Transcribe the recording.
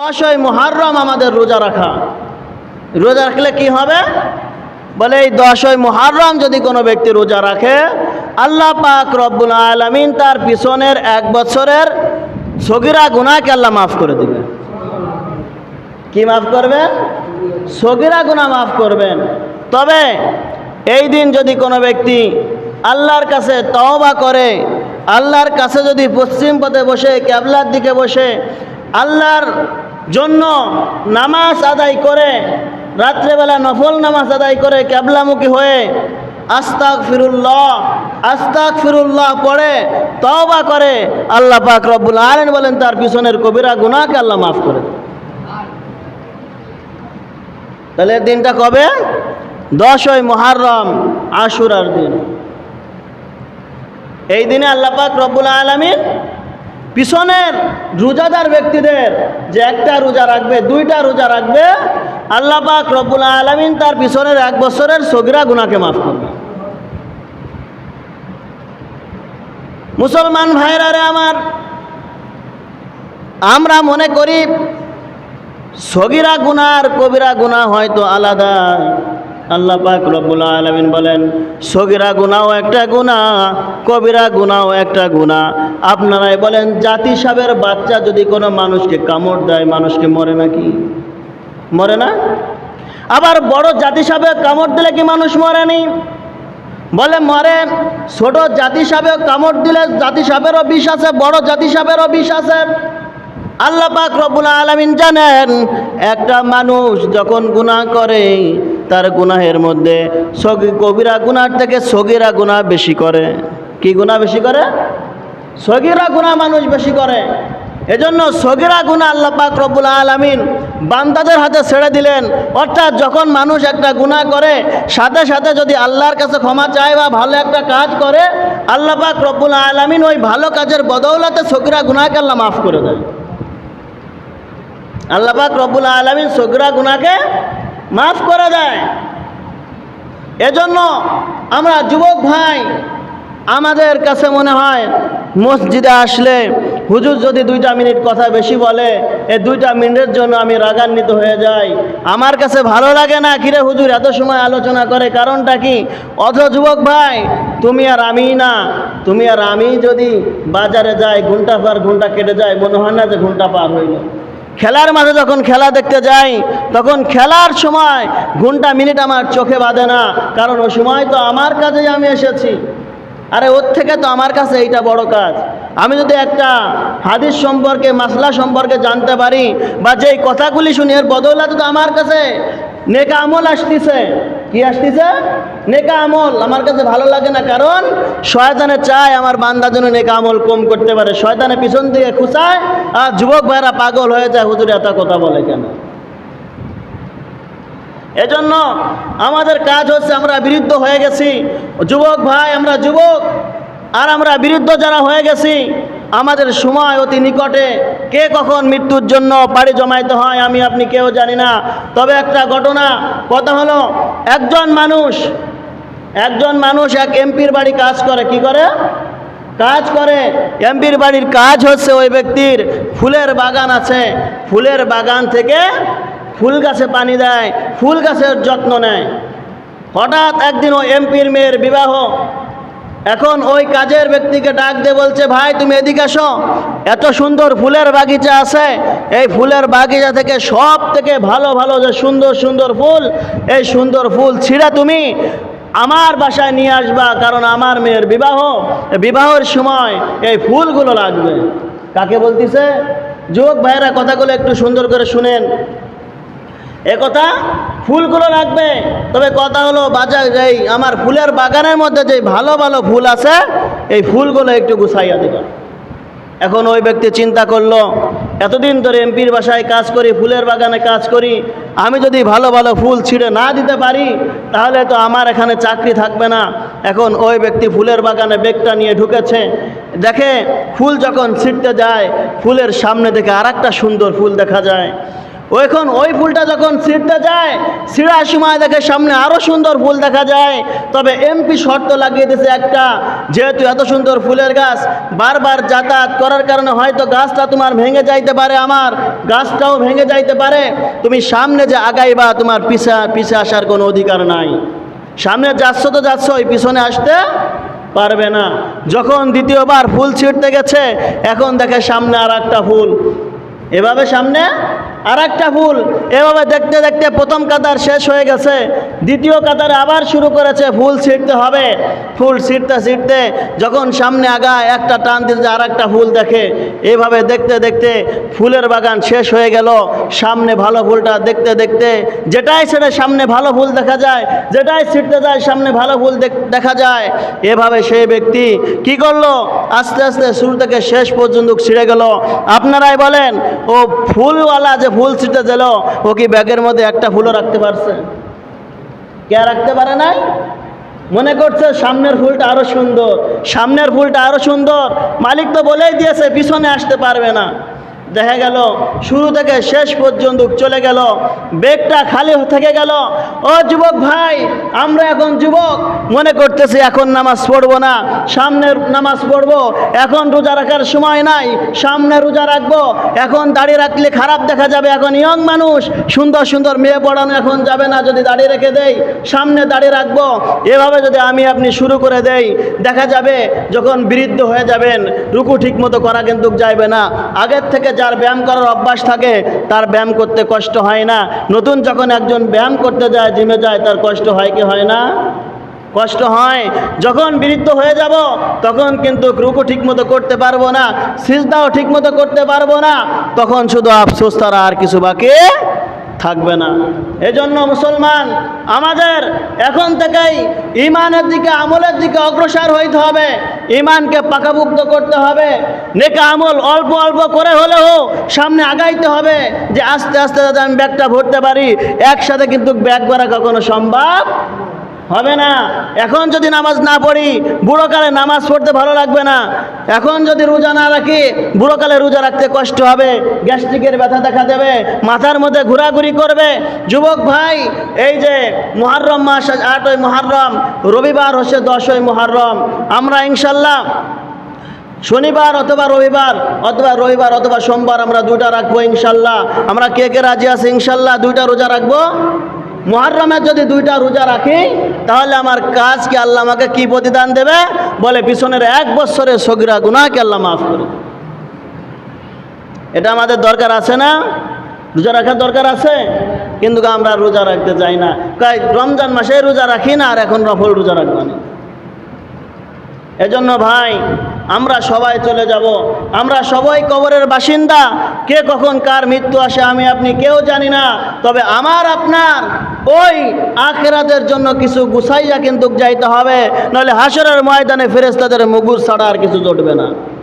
দশই মুহাররম আমাদের রোজা রাখা। রোজা রাখলে কি হবে? বলে এই দশই মুহাররম যদি কোনো ব্যক্তি রোজা রাখে, আল্লাহ পাক রব্বুল আলমিন তার পিছনের এক বছরের সগিরা গুনাহকে আল্লাহ মাফ করে দিবে কি মাফ করবেন? সগিরা গুনাহ মাফ করবেন। তবে এই দিন যদি কোনো ব্যক্তি আল্লাহর কাছে তওবা করে, আল্লাহর কাছে যদি পশ্চিম পথে বসে, ক্যাবলার দিকে বসে, আল্লাহর জন্য নামাজ আদায় করে, রাত্রেবেলা নফল নামাজ আদায় করে ক্যাবলামুখী হয়ে আস্তাক ফিরুল্লাহ আস্তাক ফিরুল্লাহ পড়ে, তওবা করে, আল্লাহ পাক রব্বুল আলেন বলেন, তার পিছনের কবিরা গুনাহকে আল্লাহ মাফ করে তাহলে দিনটা কবে? দশই মহারম আশুরার দিন। এই দিনে আল্লাপাক রব্বুল আলমিন পিছনের রোজাদার ব্যক্তিদের যে একটা রোজা রাখবে, দুইটা রোজা রাখবে আল্লাপাক রব্বুল আলমিন তার পিছনের এক বছরের সগিরা গুনাকে মাফ করবে। মুসলমান ভাইরা রে আমার, আমরা মনে করি সগিরা গুনার কবিরা গুনাহ হয়তো আলাদা। আল্লাহ পাক রব্বুল আলামিন বলেন, সগিরা গুনাও একটা গুনাহ, কবিরা গুনাও একটা গুনাহ। আপনারাই বলেন জাতি সাবের বাচ্চা যদি কোনো মানুষকে কামড় দেয়, মানুষকে মরে নাকি? মরে না? আবার বড় জাতি সাবে কামড় দিলে কি মানুষ মরেনি বলে, মরে। ছোট জাতি সাবে কামড় দিলে জাতি সাপেরও বিষ আছে, বড় জাতি সাপেরও বিষ আছে। আল্লাহ পাক রব্বুল আলামিন জানেন, একটা মানুষ যখন গুনাহ করে, তার গুনাহের মধ্যে সগি কবিরা গুনার থেকে সগিরা গুনাহ বেশি করে। কি গুনাহ বেশি করে? সগিরা গুনাহ মানুষ বেশি করে। এজন্য সগিরা গুনাহ আল্লাহ পাক রব্বুল আলামিন বান্দাদের হাতে ছেড়ে দিলেন। অর্থাৎ যখন মানুষ একটা গুনাহ করে, সাথে সাথে যদি আল্লাহর কাছে ক্ষমা চায় বা ভালো একটা কাজ করে, আল্লাহ পাক রব্বুল আলামিন ওই ভালো কাজের বদৌলতে সগিরা গুনাহকে আল্লাহ মাফ করে দেয়। আল্লাপাক রব্বুল আলমিন সগরা গুনাকে মাফ করে দেয়। এজন্য আমরা যুবক ভাই, আমাদের কাছে মনে হয় মসজিদে আসলে হুজুর যদি দুইটা মিনিট কথা বেশি বলে, এই দুইটা মিনিটের জন্য আমি রাগান্বিত হয়ে যাই। আমার কাছে ভালো লাগে না, কিরে হুজুর, এত সময় আলোচনা করে, কারণটা কি? অথ যুবক ভাই, তুমি আর আমি না, তুমি আর আমি যদি বাজারে যাই ঘণ্টা পার ঘণ্টা কেটে যায়, মনে হয় না যে ঘণ্টা পার হইল। খেলার মাঝে যখন খেলা দেখতে যাই, তখন খেলার সময় ঘণ্টা মিনিট আমার চোখে বাঁধে না, কারণ ওই সময় তো আমার কাজেই আমি এসেছি। আরে ওর থেকে তো আমার কাছে এইটা বড় কাজ। আমি যদি একটা হাদিস সম্পর্কে, মাসলা সম্পর্কে জানতে পারি, বা যেই কথাগুলি শুনি, এর বদলা তো আমার কাছে নেকা আমল আসতেছে। কি আসতেছে? নেকা আমল। আমার কাছে ভালো লাগে না, কারণ শয়তানে চায় আমার বান্দা যেন নেকা আমল কম করতে পারে। শয়তানে পিছন দিকে খুঁচায় আর যুবক ভাইরা পাগল হয়ে যায়। হুজুর, এত কথা বলে কেন? এজন্য আমাদের কাজ হচ্ছে আমরা বিরুদ্ধ হয়ে গেছি। যুবক ভাই, আমরা যুবক। আর আমরা বিরুদ্ধ যারা হয়ে গেছি আমাদের সময় অতি নিকটে কে কখন মৃত্যুর জন্য পাড়ি জমাইতে হয় আমি আপনি কেউ জানি না। তবে একটা ঘটনা, কথা হলো, একজন মানুষ একজন মানুষ এক এমপির বাড়ি কাজ করে, কি করে? কাজ করে। এমপির বাড়ির কাজ হচ্ছে ওই ব্যক্তির ফুলের বাগান আছে। ফুলের বাগান থেকে ফুল গাছে পানি দেয়, ফুল গাছের যত্ন নেয়। হঠাৎ একদিন ওই এমপির মেয়ের বিবাহ এখন ওই কাজের ব্যক্তিকে ডাক দিয়ে বলছে, ভাই, তুমি এদিকে আসো এত সুন্দর ফুলের বাগিচা আছে। এই ফুলের বাগিচা থেকে সব থেকে ভালো ভালো যে সুন্দর সুন্দর ফুল, এই সুন্দর ফুল ছিঁড়া তুমি আমার বাসায় নিয়ে আসবা, কারণ আমার মেয়ের বিবাহ, বিবাহের সময় এই ফুলগুলো লাগবে। কাকে বলতেছে? যুবক ভাইয়েরা কথাগুলো একটু সুন্দর করে শুনেন। এ কথা ফুলগুলো লাগবে তবে কথা হলো, বাজার এই আমার ফুলের বাগানের মধ্যে যে ভালো ভালো ফুল আছে, এই ফুলগুলো একটু গুছাইয়া দেবেন এখন ওই ব্যক্তি চিন্তা করল, এতদিন ধরে এমপির বাসায় কাজ করি, ফুলের বাগানে কাজ করি, আমি যদি ভালো ভালো ফুল ছিঁড়ে না দিতে পারি, তাহলে তো আমার এখানে চাকরি থাকবে না। এখন ওই ব্যক্তি ফুলের বাগানে বেগটা নিয়ে ঢুকেছে। দেখে ফুল যখন ছিঁড়তে যায়, ফুলের সামনে থেকে আর সুন্দর ফুল দেখা যায়। এখন ওই ফুলটা যখন ছিঁড়তে যায় ছিঁড়ার সময় দেখে সামনে আরও সুন্দর ফুল দেখা যায়। তবে এমপি শর্ত লাগিয়ে দিয়েছে একটা, যেহেতু এত সুন্দর ফুলের গাছ, বারবার যাতায়াত করার কারণে হয়তো গাছটা তোমার ভেঙে যাইতে পারে আমার, গাছটাও ভেঙে যাইতে পারে। তুমি সামনে যে আগাইবা, তোমার পিছা, পিছে আসার কোনো অধিকার নাই। সামনে যাচ্ছ তো যাচ্ছ, ওই পিছনে আসতে পারবে না। যখন দ্বিতীয়বার ফুল ছিঁড়তে গেছে, এখন দেখে সামনে আর একটা ফুল। এভাবে সামনে আর একটা ফুল এভাবে দেখতে দেখতে প্রথম কাতার শেষ হয়ে গেছে। দ্বিতীয় কাতারে আবার শুরু করেছে। ফুল ছিঁড়তে হবে। ফুল ছিঁড়তে ছিঁড়তে যখন সামনে আগায়, একটা টান দিতে আর একটা ফুল দেখে। এভাবে দেখতে দেখতে ফুলের বাগান শেষ হয়ে গেল। সামনে ভালো ফুলটা দেখতে দেখতে যেটাই সেটা সামনে ভালো ফুল দেখা যায়, যেটাই ছিঁড়তে যায়, সামনে ভালো ফুল দেখা যায়। এভাবে সেই ব্যক্তি কি করল? আস্তে আস্তে শুরু থেকে শেষ পর্যন্ত ছিঁড়ে গেল। আপনারাই বলেন, ও ফুলওয়ালা যে ফুল ছিটে দিল ও কি ব্যাগের মধ্যে একটা ফুলও রাখতে পারছে? কে রাখতে পারে নাই? মনে করছে সামনের ফুলটা আরও সুন্দর, সামনের ফুলটা আরও সুন্দর, মালিক তো বলেই দিয়েছে, পিছনে আসতে পারবে না। দেখা গেল, শুরু থেকে শেষ পর্যন্ত চলে গেল, বেগটা খালি থেকে গেল। ও যুবক ভাই, আমরা এখন যুবক, মনে করতেছি এখন নামাজ পড়ব না সামনের নামাজ পড়ব, এখন রোজা রাখার সময় নাই, সামনে রোজা রাখব, এখন দাড়ি রাখলে খারাপ দেখা যাবে, এখন ইয়ং মানুষ, সুন্দর সুন্দর মেয়ে পড়ানো এখন যাবে না, যদি দাড়ি রেখে দেই, সামনে দাড়ি রাখব, এভাবে যদি আমি আপনি শুরু করে দেই, দেখা যাবে যখন বৃদ্ধ হয়ে যাবেন, রুকু ঠিক মতো করা কিন্তু যাইবে না, আগের থেকে যার ব্যায়াম করার অভ্যাস থাকে, তার ব্যায়াম করতে কষ্ট হয় না। নতুন যখন একজন ব্যায়াম করতে যায়, জিমে যায়, তার কষ্ট হয় কি হয় না? কষ্ট হয়। যখন বৃদ্ধ হয়ে যাব, তখন কিন্তু রুকু ঠিকমতো করতে পারব না, সিজদাও ঠিকমতো করতে পারব না, তখন শুধু আফসোস তারা আর কিছু বাকি থাকবে না। এজন্য মুসলমান, আমাদের এখন থেকেই ইমানের দিকে, আমলের দিকে অগ্রসর হইতে হবে। ইমানকে পাকাভুক্ত করতে হবে। নেকা আমল অল্প অল্প করে হলেও সামনে আগাইতে হবে যে আস্তে আস্তে যাতে আমি ব্যাগটা ভরতে পারি। একসাথে কিন্তু ব্যাগ করা কখনো সম্ভব হবে না। এখন যদি নামাজ না পড়ি, বুড়োকালে নামাজ পড়তে ভালো লাগবে না। এখন যদি রোজা না রাখি, বুড়োকালে রোজা রাখতে কষ্ট হবে। গ্যাস্ট্রিকের ব্যথা দেখা দেবে, মাথার মধ্যে ঘোরাঘুরি করবে। যুবক ভাই, এই যে মহারম মাস, আটই মহারম রবিবার হচ্ছে দশই মহারম আমরা ইনশাল্লাহ শনিবার অথবা রবিবার অথবা রবিবার অথবা সোমবার আমরা দুইটা রাখব ইনশাল্লাহ। আমরা কে কে রাজি আছে ইনশাল্লাহ? দুইটা রোজা রাখব? মহারমের যদি দুইটা রোজা রাখি, তাহলে আমার কাজ কাজকে আল্লাহ আমাকে কি প্রতিদান দেবে? বলে, পিছনের এক বছরের সগিরা গুনাহকে আল্লাহ মাফ করে এটা আমাদের দরকার আছে না? রোজা রাখার দরকার আছে? কিন্তু আমরা রোজা রাখতে চাই না। কাই রমজান মাসে রোজা রাখি না, আর এখন নফল রোজা রাখব না। এজন্য ভাই আমরা সবাই চলে যাব। আমরা সবাই কবরের বাসিন্দা। কে কখন কার মৃত্যু আসে আমি আপনি কেউ জানি না। তবে আমার, আপনার ওই আখেরাতের জন্য কিছু গুছাইয়া কিন্তু যাইতে হবে। নাহলে হাসরের ময়দানে ফেরেস্তাদের মুগুর ছাড়া আর কিছু জটবে না।